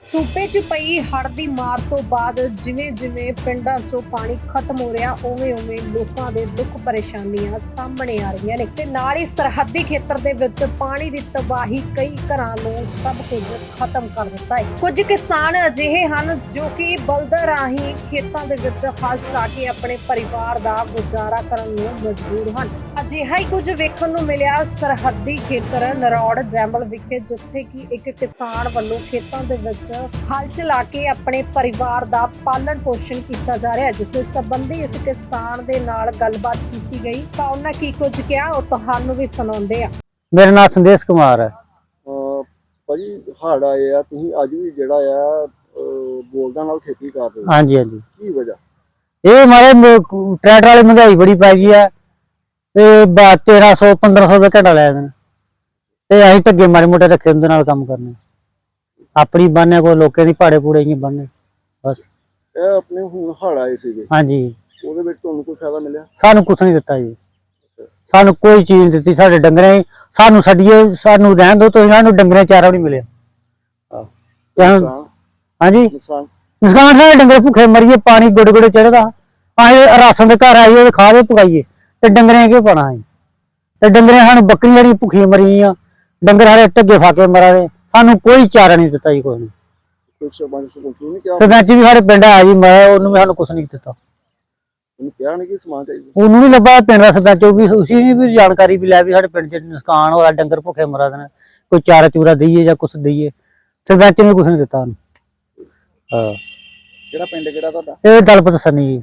ਸੂਬੇ 'ਚ ਪਈ ਹੜ੍ਹ ਦੀ ਮਾਰ ਤੋਂ ਬਾਅਦ ਜਿਵੇਂ-ਜਿਵੇਂ ਪਿੰਡਾਂ 'ਚੋਂ ਪਾਣੀ ਖਤਮ ਹੋ ਰਿਹਾ ਉਵੇਂ-ਉਵੇਂ ਲੋਕਾਂ ਦੇ ਦੁੱਖ ਪਰੇਸ਼ਾਨੀਆਂ ਸਾਹਮਣੇ ਆ ਰਹੀਆਂ ਨੇ ਤੇ ਨਾਲ ਹੀ ਸਰਹੱਦੀ ਖੇਤਰ ਦੇ ਵਿੱਚ ਪਾਣੀ ਦੀ ਤਬਾਹੀ ਕਈ ਘਰਾਂ ਨੂੰ ਸਭ ਕੁਝ ਖਤਮ ਕਰ ਦਿੱਤਾ ਹੈ। ਕੁਝ ਕਿਸਾਨ ਅਜਿਹੇ ਹਨ ਜੋ ਕਿ ਬਲਦ ਰਾਹੀਂ ਖੇਤਾਂ ਦੇ ਵਿੱਚ ਹਲ ਚਲਾ ਕੇ ਆਪਣੇ ਪਰਿਵਾਰ ਦਾ ਗੁਜ਼ਾਰਾ ਕਰਨ ਨੂੰ ਮਜਬੂਰ ਹਨ। ਅਜਿਹਾ ਹੀ ਕੁਝ ਵੇਖਣ ਨੂੰ ਮਿਲਿਆ ਸਰਹੱਦੀ ਖੇਤਰ ਨਰੌੜ ਜੈਮਲ ਵਿਖੇ, ਜਿੱਥੇ ਕਿ ਇੱਕ ਕਿਸਾਨ ਵੱਲੋਂ ਖੇਤਾਂ ਦੇ ਵਿੱਚ ਹਲ ਚਲਾ ਕੇ ਆਪਣੇ ਪਰਿਵਾਰ ਦਾ ਪਾਲਣ ਪੋਸ਼ਣ ਕੀਤਾ ਜਾ ਰਿਹਾ ਹੈ ਜਿਸ ਦੇ ਸੰਬੰਧੀ ਇਸ ਕਿਸਾਨ ਦੇ ਨਾਲ ਗੱਲਬਾਤ ਕੀਤੀ ਗਈ। ਤਾਂ ਉਹਨਾਂ ਕੀ ਕੁਝ ਕਿਹਾ ਉਹ ਤੁਹਾਨੂੰ ਵੀ ਸੁਣਾਉਂਦੇ ਆ। ਮੇਰਾ ਨਾਮ ਸੰਦੇਸ਼ ਕੁਮਾਰ ਹੈ। ਭਾਜੀ ਹੜ੍ਹ ਆਏ ਆ ਤੁਸੀਂ ਅੱਜ ਵੀ ਜਿਹੜਾ ਆ ਬੋਲਦਾਂ ਨਾਲ ਖੇਤੀ ਕਰ ਰਹੇ ਹੋ। ਹਾਂਜੀ ਹਾਂਜੀ। ਕੀ ਵਜ੍ਹਾ? ਇਹ ਮਾਰੇ ਟਰੈਕਟਰ ਵਾਲੀ ਮਹਿੰਗਾਈ ਬੜੀ ਪੈ ਗਈ ਹੈ ਤੇ ਬਾ 1300 1500 ਦਾ ਘੰਟਾ ਲੈ ਦੇਣ ਤੇ ਅਸੀਂ ਢੱਗੇ ਮਾਰੇ ਮੋਟੇ ਰੱਖੇ ਉਹਦੇ ਨਾਲ ਕੰਮ ਕਰਨੇ। ਆਪਣੀ ਬੰਨੇ ਕੋਈ ਲੋਕਾਂ ਦੀ ਪਾੜੇ ਪੂੜੇ ਨਹੀਂ ਬੰਨੇ ਬਸ। ਇਹ ਆਪਣੇ ਹੁਣ ਹੜ੍ਹ ਆਏ ਸੀਗੇ। ਹਾਂਜੀ। ਉਹਦੇ ਵਿੱਚ ਤੁਹਾਨੂੰ ਕੋਈ ਫਾਇਦਾ ਮਿਲਿਆ? ਸਾਨੂੰ ਕੁਛ ਨਹੀਂ ਦਿੱਤਾ ਜੀ। ਸਾਨੂੰ ਕੋਈ ਚੀਜ਼ ਨਹੀਂ ਦਿੱਤੀ ਸਾਡੇ ਡੰਗਰਾਂ ਦੀ- ਸਾਨੂੰ ਛੱਡੀਏ ਸਾਨੂੰ ਰਹਿਣ ਦਿਓ ਤੁਸੀਂ ਇਹਨਾਂ ਨੂੰ ਡੰਗਰਾਂ ਚਾਰਾ ਵੀ ਨਹੀਂ ਮਿਲਿਆ। ਹਾਂਜੀ? ਨੁਕਸਾਨ? ਸਾਡੇ ਡੰਗਰ ਭੁੱਖੇ ਮਰੀਏ ਪਾਣੀ ਗੋਡੇ ਗੋਡੇ ਚੜਦਾ ਆਏ ਰਾਸ਼ਨ ਦੇ ਘਰ ਆਈਏ ਖਾ ਦੇ ਪਕਾਈਏ। ਤੇ ਡੰਗਰਾਂ ਕਿਉਂ ਪਾਣਾ ਹੈ ਤੇ ਡੰਗਰਾਂ ਸਾਨੂੰ ਬੱਕਰੀਆਂ ਜਿਹੜੀ ਭੁੱਖੀਆਂ ਮਰੀਆਂ। ਡੰਗਰ ਹਾਰੇ ਟੱਗੇ ਫਾ ਕੇ ਮਰਾ ਦੇ ਸਾਨੂੰ ਕੋਈ ਚਾਰਾ ਨਹੀਂ ਦਿੱਤਾ ਜੀ ਕੋਈ ਨਹੀਂ ਕੋਈ ਸਰਪੰਚ ਸਰਪੰਚ ਨੂੰ ਨਹੀਂ ਕਿਹਾ? ਸਰਪੰਚ ਵੀ ਸਾਡੇ ਪਿੰਡ ਆ ਜੀ ਮੈਂ ਉਹਨੂੰ ਵੀ ਸਾਨੂੰ ਕੁਝ ਨਹੀਂ ਦਿੱਤਾ। ਉਹਨੂੰ ਕਿਹਾ ਨਹੀਂ ਕਿ ਸਮਾਨ ਚਾਹੀਦਾ? ਉਹਨੂੰ ਨਹੀਂ ਲੱਭਾ ਪਿੰਡ ਦਾ ਸਰਪੰਚ ਉਹ ਵੀ ਉਸੇ ਨੇ ਵੀ ਜਾਣਕਾਰੀ ਵੀ ਲੈ ਵੀ ਸਾਡੇ ਪਿੰਡ 'ਚ ਨੁਕਸਾਨ ਹੋਇਆ ਡੰਗਰ ਭੁੱਖੇ ਮਰਾ ਦੇਣ ਕੋਈ ਚਾਰਾ ਚੂਰਾ ਦਈਏ ਜਾਂ ਕੁਝ ਦਈਏ। ਸਰਪੰਚ ਨੇ ਕੁਝ ਨਹੀਂ ਦਿੱਤਾ ਉਹਨੂੰ। ਹਾਂ। ਕਿਹੜਾ ਪਿੰਡ ਕਿਹੜਾ ਤੁਹਾਡਾ? ਇਹ ਦਲਪਤ ਸੰਨੀ ਜੀ।